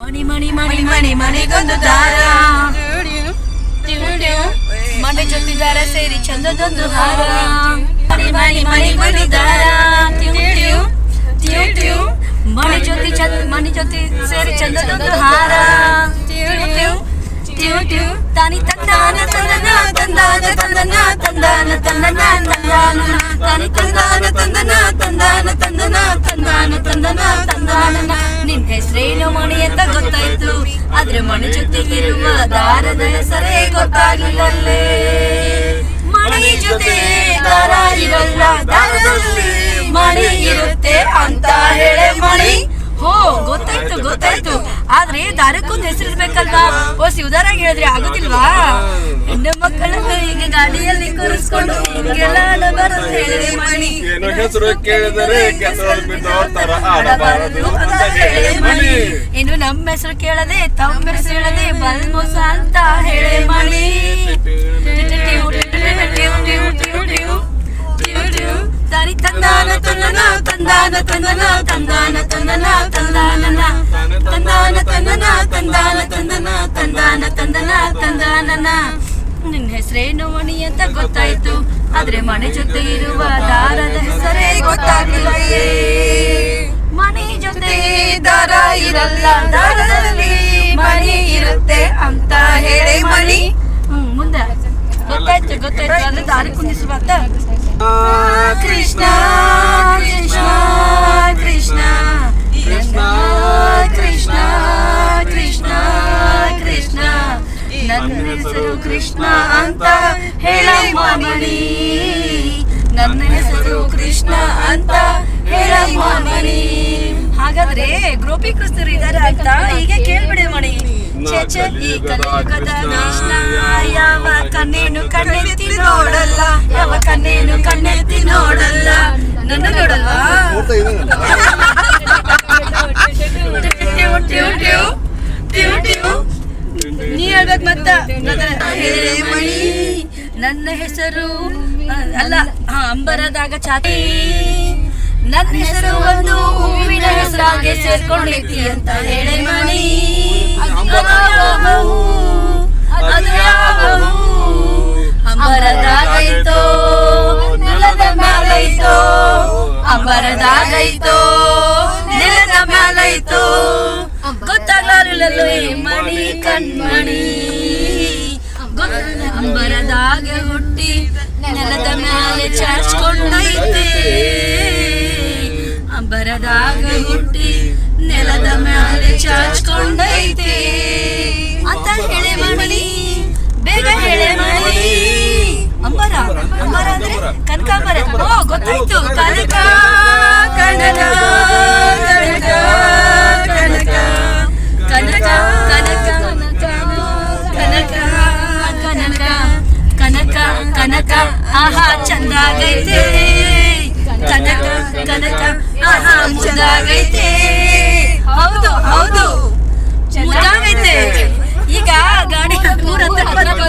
ಮಣಿ ಮಣಿ ಮಣಿ ಮಣಿ ಮಣಿಗೊಂದು ದಾರ ಮನೆ ಜೊತಿದಾರ ಸೇರಿ ಚಂದದೊಂದು ಹಾರ ಮಣಿ ಮಣಿ ಮಣಿಗೊಂದು ದಾರ ಟ್ಯೂ ಟ್ಯೂ ಟ್ಯೂ ಟ್ಯೂ ಮಣಿ ಜೊತೆ ಚಂದ ಮಣಿ ಜೊತೆ ಸೇರಿ ಚಂದದೊಂದು ಹಾರ ಟ್ಯೂ ಟ್ಯೂ ಟ್ಯೂ ಟ್ಯೂ ತಾನಿ ತಂದಾನ ತಂದನ ತಂದಾನ ತಂದನ ತಂದಾನ ತಂದನ ತಂದಾನ ತಾನಿ ತಂದಾನ ತಂದನ ತಂದಾನ ತಂದನ ತಂದಾನ ತಂದನ ತಂದಾನ ಜೊತೆಗಿರುವ ದಾರದ ಹೆಸರೇ ಗೊತ್ತಾಗಿಲ್ಲಲ್ಲೇ. ಮಣಿ ಜೊತೆ ದಾರ ಇರಲ್ಲ ದಾರದಲ್ಲಿ ಮಣಿ ಇರುತ್ತೆ ಅಂತ ಹೇಳೆ ಮಣಿ. ಹೋ, ಗೊತ್ತಾಯ್ತು ಗೊತ್ತಾಯ್ತು. ಆದ್ರೆ ದಾರಕ್ಕೊಂದು ಹೆಸರಿರ್ಬೇಕಲ್ವಾ? ಓ ಉದಾರಾಗಿ ಹೇಳಿದ್ರೆ ಆಗುದಿಲ್ವಾ? ಹೆಣ್ಣು ಮಕ್ಕಳನ್ನು ಹೀಗೆ ಗಾಡಿಯಲ್ಲಿ ಕೂರಿಸ್ಕೊಂಡು ಹಿಂಗೆಲ್ಲ ಆಡಬಾರದು ಹೇಳಿದೆ ಮಣಿ. ಏನು ಹೆಸರು ಕೇಳಿದರೆ ಕೆಸರಲ್ಲಿ ಬಿದ್ದೋರ್ತರ ಆಡಬಾರದು ಅಂತ ಹೇಳಿ ಮಣಿ. ಇನ್ನು ನಮ್ಮ ಹೆಸರು ಕೇಳದೆ ತಮ್ಮ ಹೆಸರು ಹೇಳದೆ ಬಲ್ಮೋಸ ಅಂತ ಹೇಳಿ ಮಣಿ. ತರಿ ತಂದಾನ ತಂದನ ತಂದಾನ ತಂದನ ತಂದಾನ ತಂದನ ತಂದಾನನ. ತಂದಾನ ತಂದನ ತಂದಾನ ತಂದನ ತಂದಾನ ತಂದನ ತಂದಾನನ. ನಿನ್ ಹೆಸರೇನು ಮಣಿ ಅಂತ ಗೊತ್ತಾಯ್ತು. ಆದ್ರೆ ಮನೆ ಜೊತೆ ಇರುವ ದಾರದ ಹೆಸರೇ ಗೊತ್ತಾಗಲಿಲ್ಲ ಮನೆ ಜೊತೆ ದಾರ ಇರಲ್ಲ, ದಾರದಲ್ಲಿ ಮಣಿ ಇರುತ್ತೆ ಅಂತ ಹೇಳಿ ಮಣಿ. ಹ್ಮ್, ಮುಂದೆ. ಗೊತ್ತಾಯ್ತು ಗೊತ್ತಾಯ್ತು. ಹೆಸರು ಕೃಷ್ಣ ಅಂತ ಹೇಳಮ್ಮ ಮಣಿ. ನನ್ನ ಹೆಸರು ಕೃಷ್ಣ ಅಂತ ಹೇಳಮ್ಮ ಮಣಿ. ಹಾಗಾದ್ರೆ ಗೋಪಿ ಕೃಷ್ಣರು ಇದಾರೆ ಅಂತ ಹೀಗೆ ಕೇಳ್ಬಿಡಿ ಮಣಿ. ಈ ಕಲಿಯುಗದ ಕೃಷ್ಣ ಯಾವ ಕಣ್ಣೇನು ಕಣ್ಣೆತ್ತಿ ನೋಡಲ್ಲ, ಯಾವ ಕಣ್ಣೇನು ಕಣ್ಣೆತ್ತಿ ನೋಡಲ್ಲ. ನನ್ನ ನೋಡಲ್ವಾ? ಹೇ ಮಣಿ ನನ್ನ ಹೆಸರು ಅಲ್ಲ ಅಂಬರದಾಗ ಚಾತಿ. ನನ್ನ ಹೆಸರು ಒಂದು ಹೂವಿನ ಹೆಸರಾಗೆ ಸೇರ್ಕೊಂಡೈತಿ ಅಂತ ಹೇಳಿ ಮಣಿ. ಈ ಮಣಿ ಕಣ್ಮಣಿ. ಅಂಬರದಾಗೆ ಹುಟ್ಟಿ ನೆಲದ ಮೇಲೆ ಚಾಚ್ಕೊಂಡೈತೆ. ಅಂಬರದಾಗ ಹುಟ್ಟಿ ನೆಲದ ಮೇಲೆ ಚಾಚ್ಕೊಂಡೈತೆ. ಅಂತ ಹೇಳೆ ಮಣಿ, ಬೇಗ ಹೇಳೆ ಮಣಿ. ಅಂಬರ ಅಂಬರ ಅಂದ್ರೆ ಕನಕಾಂಬರ. ಓ, ಗೊತ್ತಾಯ್ತು. ಕನಕ ಕನಕ ಆಹಾ ಚಂದಾಗೈತೆ ಕನಕ ಕನಕ ಆಹಾ ಚಂದಾಗೈತೆ ಹೌದು ಹೌದು ಚಂದಾಗೈತೆ ಈಗ ಗಾಡಿ ನೂರ ಹತ್ತೊಂಬತ್ತು